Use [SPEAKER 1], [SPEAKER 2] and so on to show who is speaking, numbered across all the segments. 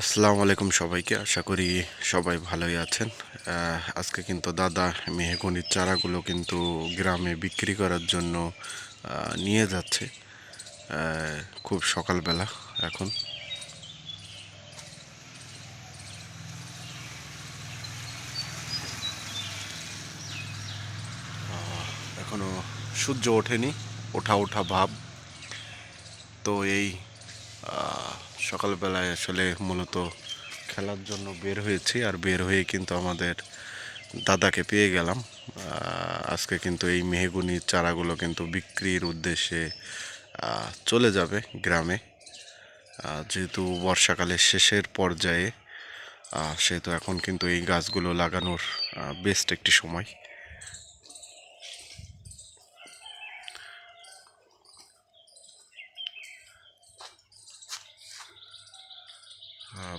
[SPEAKER 1] আসসালামু আলাইকুম সবাইকে। আশা করি সবাই ভালোই আছেন। আজকে কিন্তু দাদা মেহগনির চারাগুলো কিন্তু গ্রামে বিক্রি করার জন্য নিয়ে যাচ্ছে। খুব সকালবেলা এখন। আহ, এখনও সূর্য ওঠেনি। ওঠা ওঠা ভাব। তো এই সকালবেলায় আসলে মূলত খেলার জন্য বের হয়েছি আর বের হয়ে কিন্তু আমাদের দাদাকে পেয়ে গেলাম। আজকে কিন্তু এই মেহগুনি চারাগুলো কিন্তু বিক্রির উদ্দেশ্যে চলে যাবে গ্রামে। যেহেতু বর্ষাকালের শেষের পর্যায়ে সেহেতু এখন কিন্তু এই গাছগুলো লাগানোর বেস্ট একটি সময়।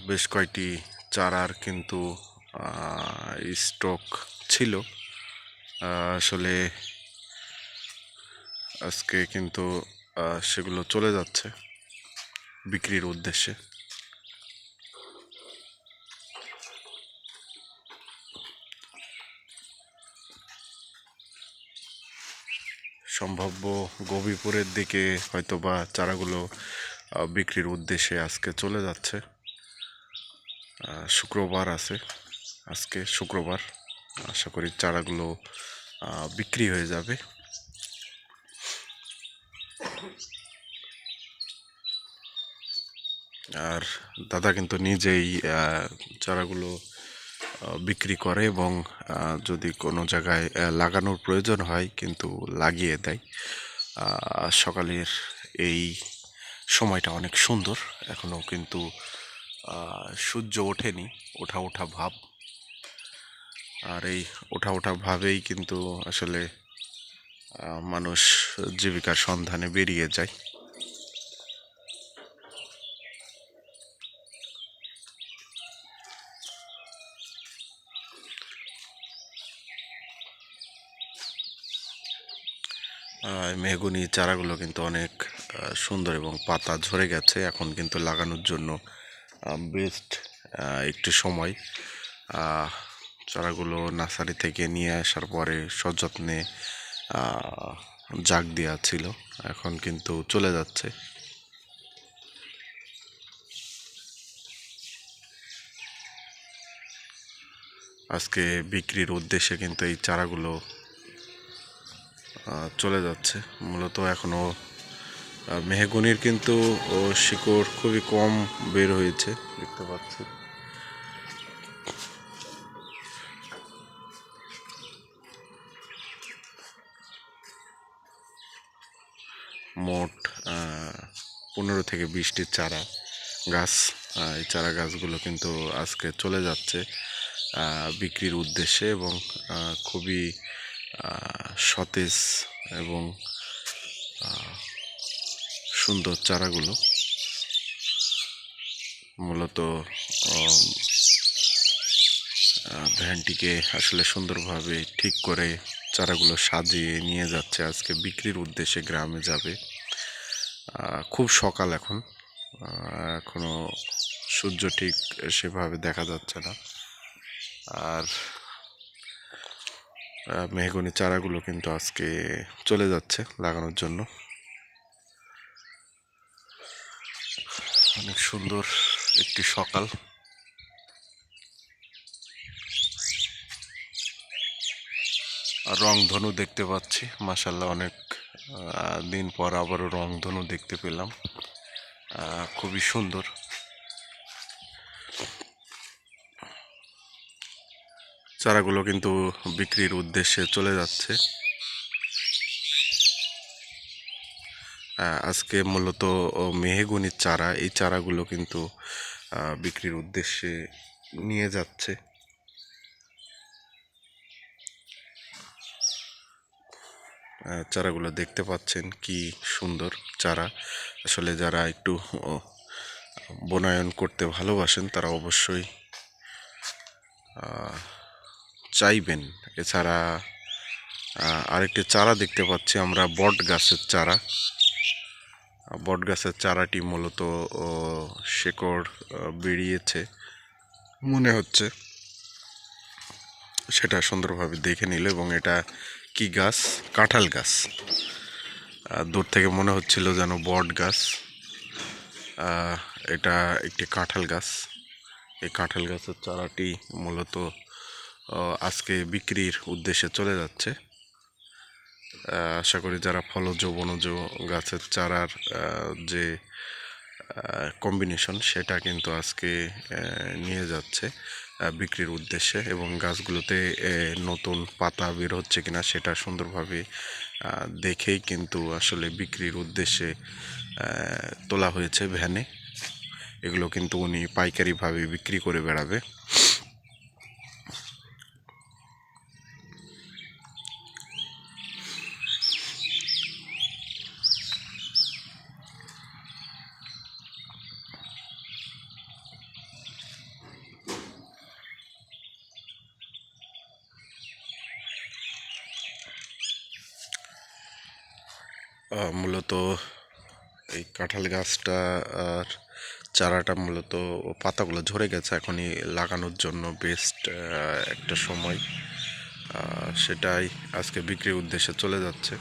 [SPEAKER 1] বেশ কয়েকটি চারার কিন্তু স্টক ছিল। আসলে আজকে কিন্তু সেগুলো চলে যাচ্ছে বিক্রির উদ্দেশ্যে। সম্ভাব্য গভীপুরের দিকে হয়তো বা চারাগুলো বিক্রির উদ্দেশ্যে আজকে চলে যাচ্ছে। শুক্রবার আছে। আজকে শুক্রবার। আশা করি চারাগুলো বিক্রি হয়ে যাবে। আর দাদা কিন্তু নিজেই চারাগুলো বিক্রি করে এবং যদি কোনো জায়গায় লাগানোর প্রয়োজন হয় কিন্তু লাগিয়ে দেয়। সকালের এই সময়টা অনেক সুন্দর। এখনও কিন্তু সূর্য ওঠেনি, ওঠা ওঠা ভাব। আর এই ওঠা ওঠা ভাবেই কিন্তু আসলে মানুষ জীবিকার সন্ধানে বেরিয়ে যায়। মেহগনি চারাগুলো কিন্তু অনেক সুন্দর এবং পাতা ঝরে গেছে। এখন কিন্তু লাগানোর জন্য বেস্ট একটু সময়। চারাগুলো নার্সারি থেকে নিয়ে আসার পরে সযত্নে জাগ দেওয়া ছিল। এখন কিন্তু চলে যাচ্ছে। আজকে বিক্রির উদ্দেশ্যে কিন্তু এই চারাগুলো চলে যাচ্ছে। মূলত এখনও মেহগুনির কিন্তু শিকড় খুবই কম বের হয়েছে। দেখতে পাচ্ছি। মোট পনেরো থেকে বিশটি চারা গাছ এই চারা গাছগুলো কিন্তু আজকে চলে যাচ্ছে বিক্রির উদ্দেশ্যে এবং খুবই সতেজ এবং সুন্দর চারাগুলো। মূলত ভ্যানটিকে আসলে সুন্দরভাবে ঠিক করে চারাগুলো সাজিয়ে নিয়ে যাচ্ছে। আজকে বিক্রির উদ্দেশ্যে গ্রামে যাবে। খুব সকাল এখন। আহ, এখনও সূর্য ঠিক সেভাবে দেখা যাচ্ছে না। আর মেহগনি চারাগুলো কিন্তু আজকে চলে যাচ্ছে লাগানোর জন্য। অনেক সুন্দর একটি সকাল। রংধনু দেখতে পাচ্ছি। মাসাল্লাহ অনেক দিন পর আবারও রংধনু দেখতে পেলাম। খুবই সুন্দর। চারাগুলো কিন্তু বিক্রির উদ্দেশ্যে চলে যাচ্ছে। আজকে মূলত মেহেগুনির চারা, এই চারাগুলো কিন্তু বিক্রির উদ্দেশ্যে নিয়ে যাচ্ছে। চারাগুলো দেখতে পাচ্ছেন কি সুন্দর চারা। আসলে যারা একটু বনায়ন করতে ভালোবাসেন, তারা অবশ্যই চাইবেন। এছাড়া আরেকটি চারা দেখতে পাচ্ছি আমরা বট গাছের চারা। বট গাছের চারাটি মূলত শেকড় বেরিয়েছে। মনে হচ্ছে সেটা সুন্দরভাবে দেখে নিল এবং এটা কি গাছ? কাঁঠাল গাছ। দূর থেকে মনে হচ্ছিল যেন বট গাছ এটা একটি কাঁঠাল গাছ। এই কাঁঠাল গাছের চারাটি মূলত আজকে বিক্রির উদ্দেশ্যে চলে যাচ্ছে। আশা করি যারা ফলজ বনজ গাছের চারার যে কম্বিনেশন সেটা কিন্তু আজকে নিয়ে যাচ্ছে বিক্রির উদ্দেশ্যে এবং গাছগুলোতে নতুন পাতা বের হচ্ছে কিনা সেটা সুন্দরভাবে দেখেই কিন্তু আসলে বিক্রির উদ্দেশ্যে তোলা হয়েছে ভ্যানে। এগুলো কিন্তু উনি পাইকারিভাবে বিক্রি করে বেড়াবে। মূলত এই কাঁঠাল গাছটা আর চারাটা মূলত পাতাগুলো ঝরে গেছে, এখনই লাগানোর জন্য বেস্ট একটা সময়। সেটাই আজকে বিক্রির উদ্দেশ্যে চলে যাচ্ছে।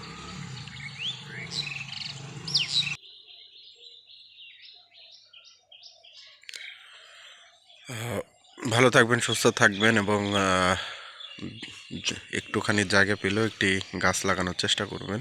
[SPEAKER 1] ভালো থাকবেন, সুস্থ থাকবেন এবং একটুখানি জায়গা পেলেও একটি গাছ লাগানোর চেষ্টা করবেন।